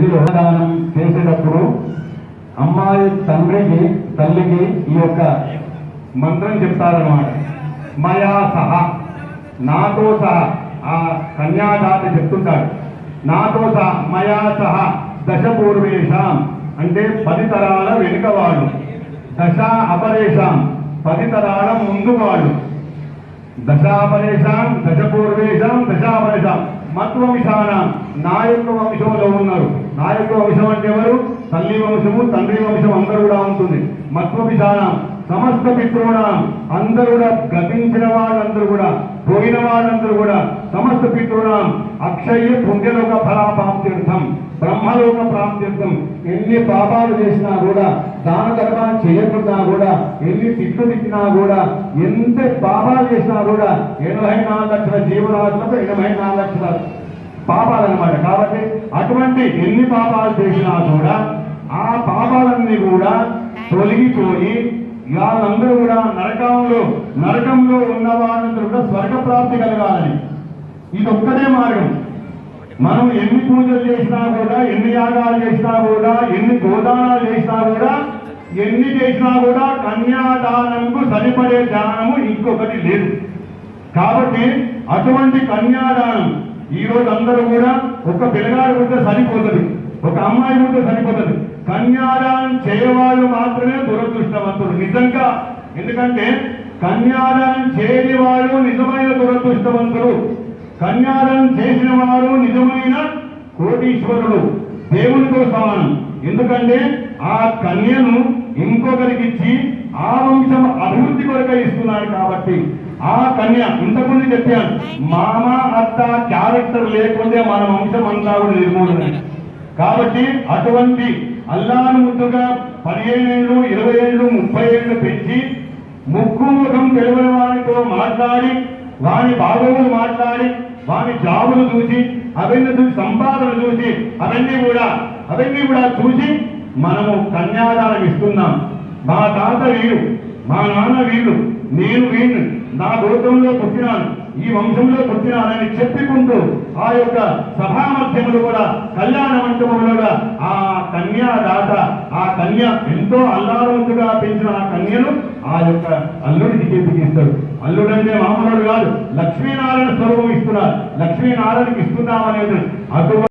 పెళ్ళిలో దానం చేసేటప్పుడు అమ్మాయి తండ్రికి తల్లికి ఈ యొక్క మంత్రం చెప్తారన్నమాట. మయా సహా నాతో సహా ఆ కన్యాదాత చెప్తుంటాడు. నాతో సహా మయా సహా దశ పూర్వేషాం అంటే పది తరాల వెనుక వాళ్ళు దశ అపరేషాం పది తరాల ముందు వాళ్ళు దశాపరేషాం దశపూర్వేషాం దశాపరేషాం మత్వంశానం నా యొక్క వంశంలో ఉన్నారు. నా యొక్క వంశం అంటే ఎవరు? తల్లి వంశము తండ్రి వంశం అందరూ కూడా ఉంటుంది. మత్వంశానం సమస్త పితృణం అందరూ కూడా గతించిన వాళ్ళందరూ కూడా పోయిన వాళ్ళందరూ కూడా సమస్త పితృణం అక్షయ పుణ్యలోక ఫలాపాప్త్యర్థం బ్రహ్మలోక ప్రాప్త్యర్థం. ఎన్ని పాపాలు చేసినా కూడా దాన ధర్మాలు చేయకుండా కూడా ఎన్ని తిట్లు తిట్టినా కూడా ఎంత పాపాలు చేసినా కూడా ఎనభై నాలుగు లక్షల జీవరాశులకు ఎనభై నాలుగు లక్షల పాపాలు అనమాట కాబట్టి అటువంటి ఎన్ని పాపాలు చేసినా కూడా ఆ పాపాలన్నీ కూడా తొలగిపోయి వాళ్ళందరూ కూడా నరకంలో నరకంలో ఉన్న వాళ్ళందరూ కూడా స్వర్గ ప్రాప్తి కలగాలని. ఇది ఒక్కటే మార్గం. మనం ఎన్ని పూజలు చేసినా కూడా ఎన్ని యాగాలు చేసినా కూడా ఎన్ని గోదానాలు చేసినా కూడా ఎన్ని చేసినా కూడా కన్యాదానంకు సరిపడే దానము ఇంకొకటి లేదు. కాబట్టి అటువంటి కన్యాదానం ఈరోజు అందరూ కూడా ఒక పిల్లగాడు కూడా సరిపోతుంది. ఒక అమ్మాయి ఉంటే సరిపోతుంది. కన్యాదానం చేయవాళ్ళు మాత్రమే దురదృష్టవంతులు నిజంగా. ఎందుకంటే కన్యాదానం చేయని వాళ్ళు నిజమైన దురదృష్టవంతులు కన్యాదానం చేసిన వారు నిజమైన కోటీశ్వరుడు. దేవునితో సమానం. ఎందుకంటే ఆ కన్యను ఇంకొకరికి ఇచ్చి ఆ వంశం అభివృద్ధి కొరక ఇస్తున్నాడు కాబట్టి ఆ కన్య ఇంతకుముందు చెప్పాను మామ అత్త క్యారెక్టర్ లేకుంటే మన వంశం అంతా కూడా నిర్మూలన కాబట్టి అటువంటి అల్లాను ముందుగా పదిహేను ఏళ్ళు ఇరవై ఏళ్ళు ముప్పై ఏళ్ళు పెంచి ముక్కు ముఖం తెలియని వారితో మాట్లాడి వాని బాగోగులు మాట్లాడి వాని జాబులు చూసి అవన్నీ చూసి సంపాదన చూసి అవన్నీ కూడా అవన్నీ కూడా చూసి మనము కన్యాదానం ఇస్తున్నాం. మా తాత వీరు మా నాన్న వీళ్ళు నేను వీళ్ళు నా గోత్రంలో పుట్టినాను. ఈ వంశంలో పుట్టినానని చెప్పుకుంటూ ఆ యొక్క సభా మధ్యములు కూడా కళ్యాణ మంటపంలో కూడా ఆ కన్యాదాత ఆ కన్య ఎంతో అల్లారవంతుగా పెంచిన ఆ కన్యను ఆ యొక్క అల్లుడికి చేతికిస్తాడు అల్లుడు అంటే మామూలుడు కాదు లక్ష్మీనారాయణ స్వరూపం ఇస్తున్నారు. లక్ష్మీనారాయణకి ఇస్తున్నామనేది అటువంటి